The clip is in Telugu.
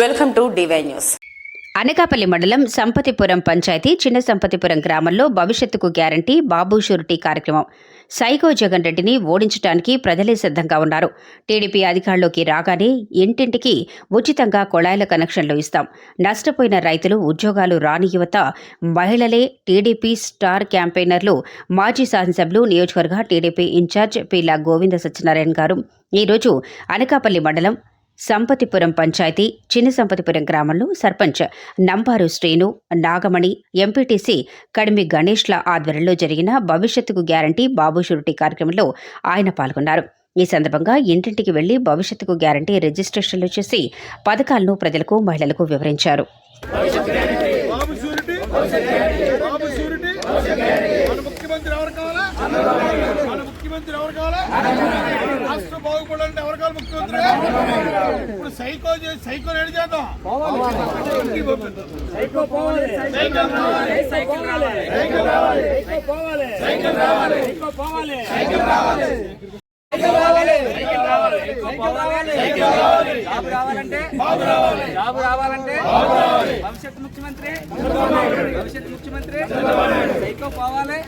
Welcome to DY news Anakapalli మండలం సంపతిపురం పంచాయతీ చిన్న సంపతిపురం గ్రామంలో భవిష్యత్తుకు గ్యారంటీ బాబు షూరిటీ కార్యక్రమం. సైకో జగన్ రెడ్డిని ఓడించడానికి ప్రజలే సిద్ధంగా ఉన్నారు. టీడీపీ అధికారంలోకి రాగానే ఇంటింటికి ఉచితంగా కొళాయిల కనెక్షన్లు ఇస్తాం. నష్టపోయిన రైతులు ఉద్యోగాలు రాని యువత మహిళలే టీడీపీ స్టార్ క్యాంపెయినర్లు. మాజీ శాసనసభ్యులు నియోజకవర్గ TDP in charge Peela Govinda Satyanarayana garu. ఈరోజు అనకాపల్లి మండలం సంపతిపురం పంచాయతీ చిన్న సంపతిపురం గ్రామంలో సర్పంచ్ నంబారు శ్రీను నాగమణి ఎంపీటీసీ కడిమి గణేష్ల ఆధ్వర్యంలో జరిగిన భవిష్యత్తుకు గ్యారంటీ బాబు షురిటీ కార్యక్రమంలో ఆయన పాల్గొన్నారు. ఈ సందర్భంగా ఇంటింటికి వెళ్ళి భవిష్యత్తుకు గ్యారంటీ రిజిస్ట్రేషన్లు చేసి పథకాలను ప్రజలకు మహిళలకు వివరించారు. ముఖ్యమంత్రి ఎవరు కావాలా? ముఖ్యమంత్రి ఎవరు కావాలా? రాష్ట్రం బాగుపడాలంటే ఎవరు కావాలి ముఖ్యమంత్రి? ఇప్పుడు సైకో సైకో రెడీ చేద్దాం. సైకిల్ రావాలి. సైకిల్ రావాలి. జాబ్ రావాలంటే? జాబ్ రావాలంటే? భవిష్యత్ ముఖ్యమంత్రి? భవిష్యత్ ముఖ్యమంత్రి? సైకో పోవాలి.